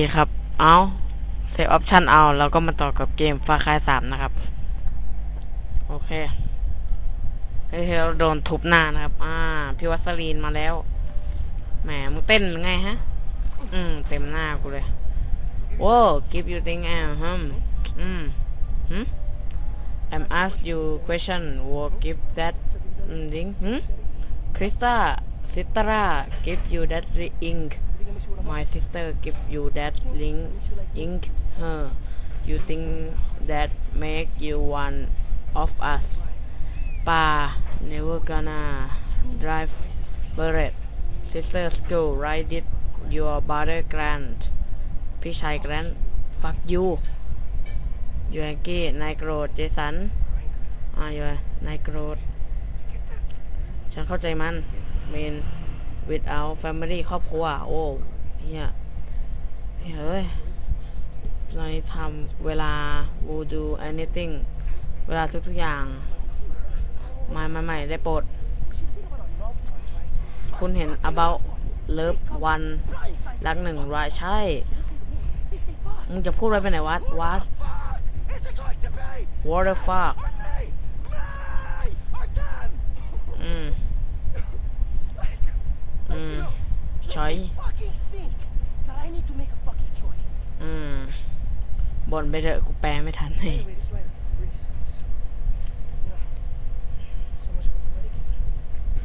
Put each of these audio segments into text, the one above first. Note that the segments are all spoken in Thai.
เคครับ เอาเซฟออปชันเอาแล้วก็มาต่อกับเกมฟาคายสามนะครับ โอเคเฮ้ยเราโดนทุบหน้านะครับ อ่า พี่วัสลีนมาแล้ว แหม มึงเต้นไงฮะ อืม เต็มหน้ากูเลยโว้ give you thing and hum อืมหืม I'm ask you question what give that ring หืม Krista Sitara give you that ring My sister give you that ring ink her you think that make you one of us ป่า never gonna drive bullet sister school write it your brother grant พี่ชาย grant fuck you ยูแองกี้นายโกรธเจสันอ่าอยู่นายโกรธฉันเข้าใจมันเมน without family ครอบครัว โอ้เฮียเฮ้ยเราทำเวลา will do anything เวลาทุกๆอย่างไม่ไม่ไม่ได้โปรด คุณเห็น about love one รักหนึ่งรายใช่ มึงจะพูดอะไรไปไหนวะ what what the fuck อืม อืมใช้ fucking think that I need to make a fucking choice. อืมบ่นไปเถอะกูแปลไม่ทันให้ Anyway, this letter really sucks. You know, so much for politics.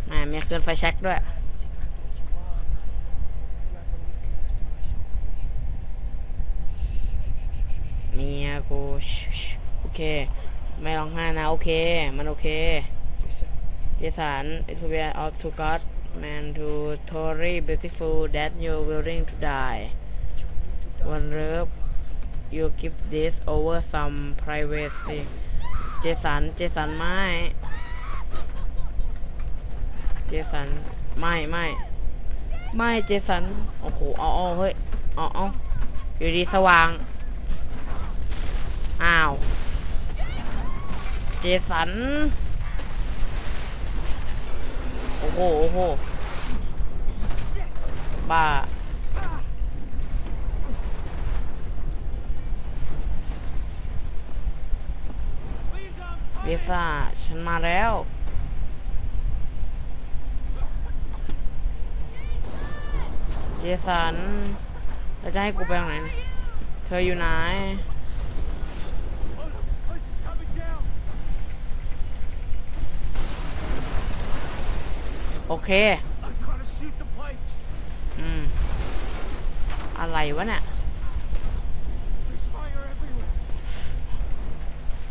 แหมมีเครื่องไฟแช็กด้วย Ah, easy track like you are. It's not gonna be clear as to my soul. เมียกูชิชโอเค ไม่ร้องไห้นะ โอเค มันโอเค Jason, เจสัน it's we are of to God man to Tory beautiful that you willing to die what you willing to die? one love you give this over some privacy เจสัน เจสันไม่ เจสันไม่ไม่ไม่เจสัน โอ้โหเอาเอาเฮ้ยเอาเอาอยู่ดีสว่าง อ้าว เจสัน อ้โห โอ้โห บ้าลิซ่า ฉันมาแล้วเจสันจะให้กูไปทางไหน เธออยู่ไหน โอเค อืม อะไรวะเนี่ย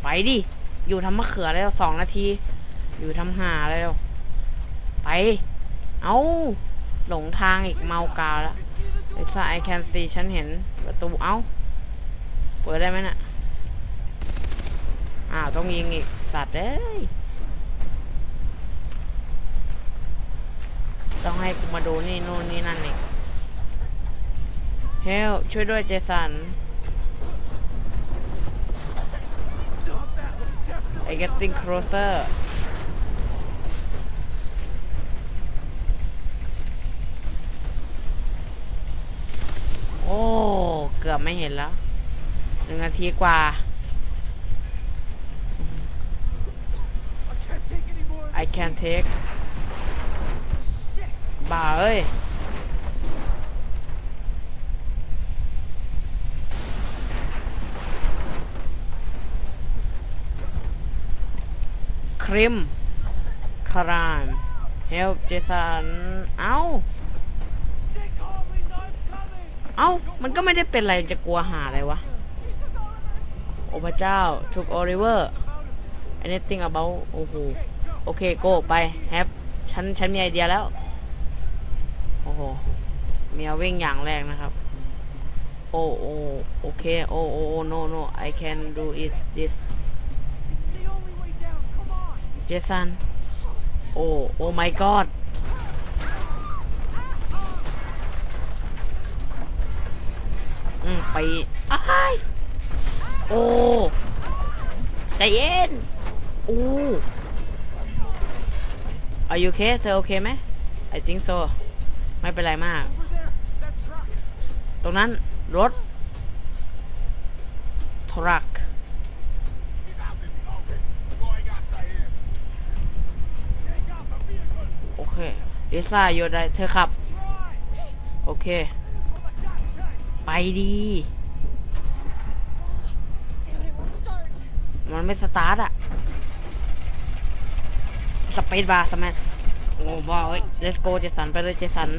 ไปดิ อยู่ทำมะเขือแล้วสองนาที อยู่ทำหาแล้ว ไป เอาหลงทางอีกเมากาวแล้วไอ้ซ่าไอแคนซีฉันเห็นประตู เอ้า เปิดได้ไหมน่ะ อ้าว ต้องยิงอีก สัตว์เอ้ย ต้อง ให้กูมาดูนี่นู่นนี่นั่นอีกเฮลช่วยด้วยเจสัน I getting closer โอ้ เกือบไม่เห็นแล้วหนึ่งนาทีกว่า I can't take บ้าเอ้ยคริมคารามเฮลเจสันเอ้า เอ้า มันก็ไม่ได้เป็นอะไรจะกลัวหาอะไรวะ โอ้พระเจ้าถูกโอริเวอร์ anything about โอ้โห โอเค โกไปแฮปฉัน ฉันมีไอเดียแล้ว โอ้โหเมียวิ่งอย่างแรกนะครับ โอ้โอโอเค โอ้โอ้ no no I can do is this เจสันโอ้โอ้ my god อืมไปอ้ายโอ้ใจเย็นอู้ Are you okay เธอโอเคไหม I think so ไม่เป็นไรมาก ตรงนั้นรถทรัคโอเคลิซ่าโยนได้เธอขับ โอเค ไปดี มันไม่สตาร์ทอะสเปซบาร์สมัย อ้บอยเลสโกเจสันไปเลยเจสัน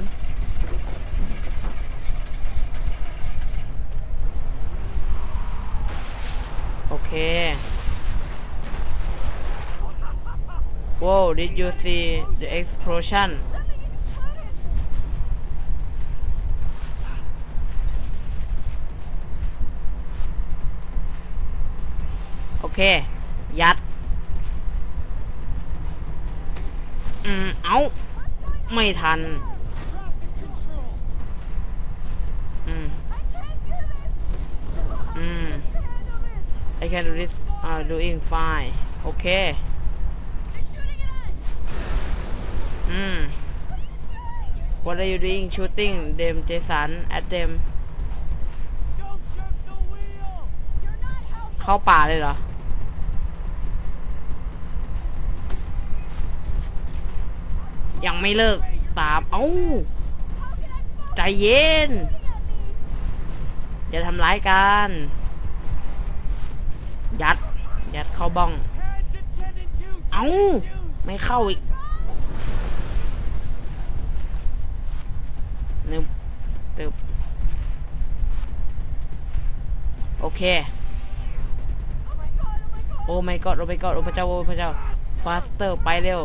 โอเค Wow did you see the explosion โอเค ยัด อื มเอาไม่ทัน อืม อืม I can do this uh, doing fine โอเค They're shooting at us. อืม What are you doing shooting them Jason at them เข้าป่าเลยเหรอ ยังไม่เลิกสามเอ้า ใจเย็น อย่าทำร้ายกัน ยัด ยัดเข้าบ้อง เอ้า ไม่เข้าอีกนึบตึบโอเค โอ้ไม่กอดโอ้ไม่กอดโอ้พระเจ้า โอ้พระเจ้า faster ไปเร็ว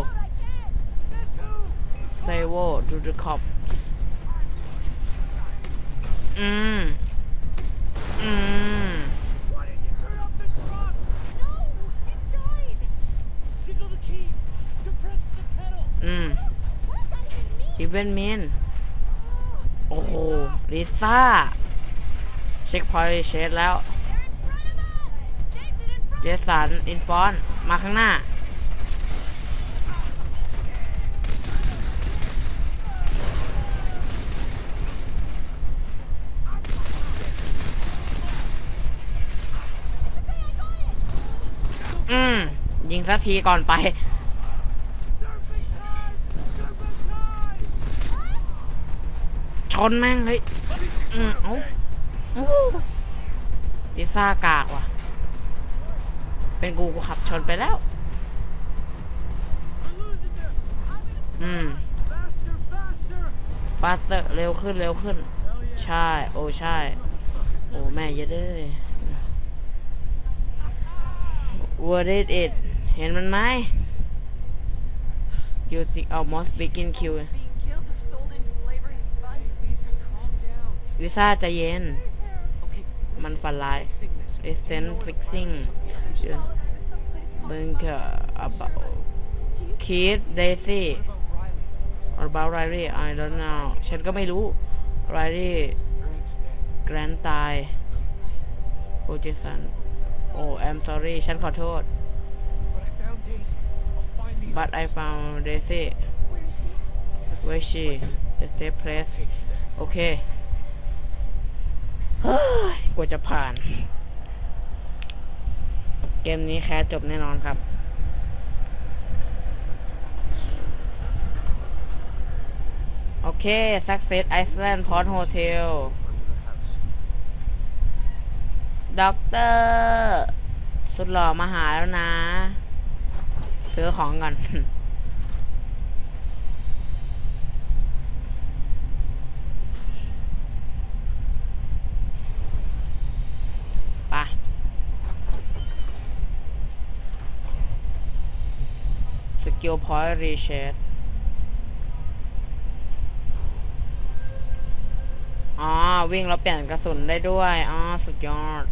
wo to the cop อืม อืม Why did you turn off the truck? No, it died. Tickle the key to press the pedal. อืม What does that even mean? even mean Oh, โอ้โห ลิซ่า เช็คพอยต์เชดแล้ว they're in front of us. Jason in front. เจสัน อินฟอน มาข้างหน้า อืม ยิงสักทีก่อนไป ชนแม่งเฮ้ย อืม เอ้าอู้ลิซ่ากากว่ะ เป็นกูกูขับชนไปแล้ว อืม Faster, faster! ฟาสเตอร์เร็วขึ้นเร็วขึ้น yeah! ใช่ โอ้ ใช่ โอ้ แม่เยอะเลย What is it เห็นมันไหม You think almost begin kill Being killed or sold into slavery is fun. Hey, Lisa, calm down. ลิซ่าใจเย็น Okay, มันฝันร้าย fixing this. Do you Extend know what a fixing virus took the other Swallow stuff? into someplace มึง possible. เกอ about Kid Daisy What about Riley? or about Riley I don't know ฉันก็ไม่รู้ Riley Grant's dead. แกรนตายโอเจสันโอ้ I'm sorry ฉันขอโทษ But I found Daisy. I'll find the but I others. found Daisy Where is she? The where safe she place. the safe place Take you there. โอเคเฮ้ยกว่าจะผ่าน เกมนี้แค่จบแน่นอนครับ โอเค Success Iceland Port Hotel ด็อกเตอร์สุดหล่อมาหาแล้วนะ ซื้อของก่อน ไปสกิลพอยต์รีเชดอ๋อ วิ่งแล้วเปลี่ยนกระสุนได้ด้วย อ๋อ สุดยอด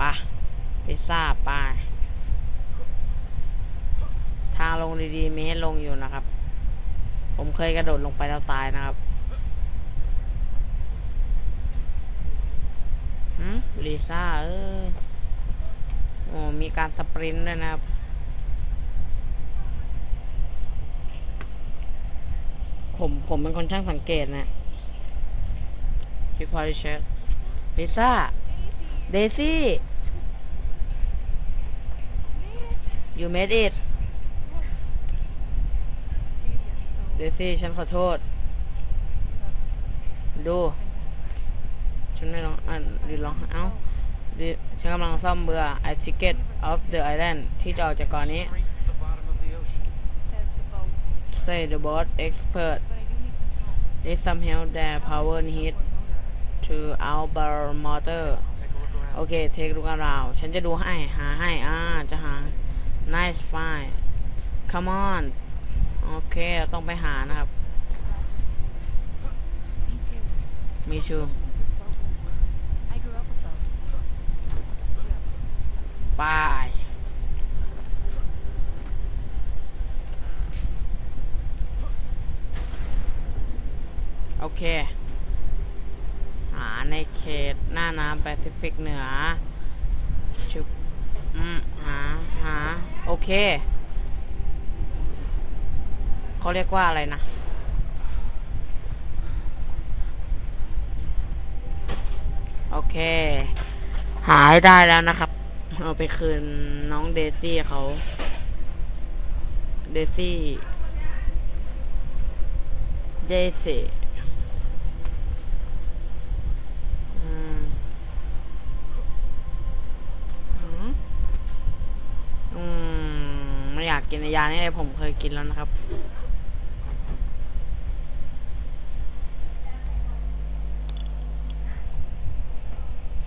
ปะพิซซ่าไปทางลงดีๆ มีให้ลงอยู่นะครับ ผมเคยกระโดดลงไปแล้วตายนะครับหืมลิซ่าเอ้ยโอ้มีการสปรินต์ด้วยนะครับผมผมเป็นคนช่างสังเกตนะสพี่พอลิเชตลิซ่า เดซี่ made it. อยู่เมดิทเดซี่ฉันขอโทษ ดู ฉันไม่ลองอ่านดิลองเอ้าดิฉันกำลังซ่อมเบื่อติเกตออฟเดอะไอแลนด์ที่จอจากก่อนนี้ say the boat expert need some help their power need to our bar motor โอเค เทคดูกันเรา ฉันจะดูให้ หาให้ อ่า จะหา nice fine come on โอเคต้องไปหานะครับ Me too. มีชู I think this boat will work. I grew up with boats. ไปโอเค หาในเขตหน้าน้ำแปซิฟิกเหนือชุบอืมหา หา โอเค เขาเรียกว่าอะไรนะ โอเค หาให้ได้แล้วนะครับ เอาไปคืนน้องเดซี่เขา เดซี่ เดซี่อืมอืมอืมไม่อยา กกินยานี่เลยผมเคยกินแล้วนะครับ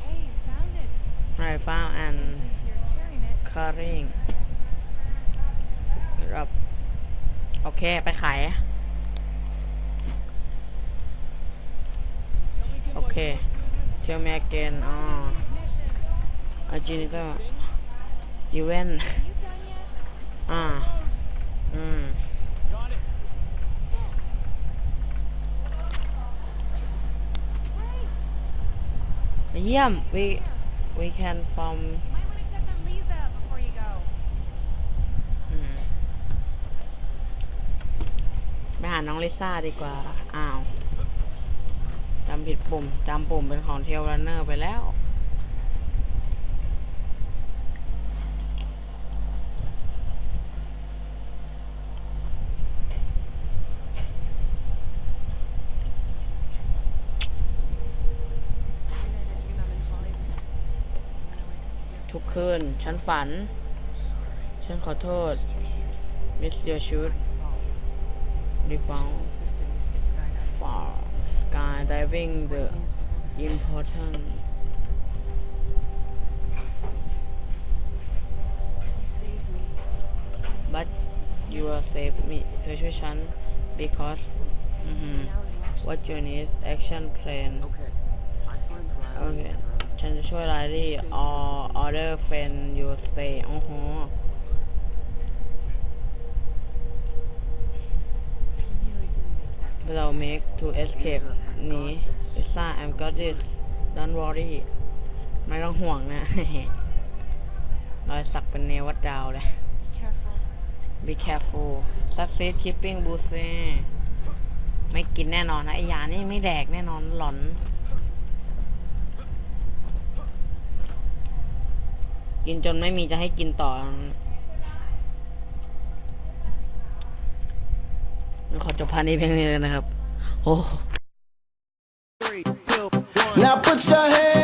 Hey, you found it. I found And an since you're carrying it, carrying รับโอเค ไปขาย Tell me again why Okay. you wanna do this? Tell me again อ๋อ ignition. อาจินิเตอร์อีเวน Are you done yet? ่า อืมเยี่ยม we we can from ไปหาน้องลิซ่าดีกว่า อ้าว จำผิดปุ่ม จำปุ่มเป็นของเทลเลอร์ไปแล้ว ทุก คืน ฉันฝัน I'm sorry. ฉันขอโทษ Missed your shoot. miss your shoot we found insisted we skip skydiving. for skydiving the Working as people's- important You saved me. but you will save me เธอช่วยฉัน because อือหือ Now is the action. what you need action plan Okay. I find Riley Okay. and her other ฉันจะช่วยไลลี่ or other friend you stay โอ้โห We nearly didn't make that. เรา make to escape หนี Lisa I'm got this don't worry ไม่ต้องห่วงนะรอยสักเป็นเนวัดดาวเลย Be careful. be careful succeed keeping b u s e ไม่กินแน่นอนนะไอยานี่ไม่แดกแน่นอนหลอน กินจนไม่มีจะให้กินต่อ ขอจบพาร์ทนี้เพียงนี้เลยนะครับ โอ้ Now put your hand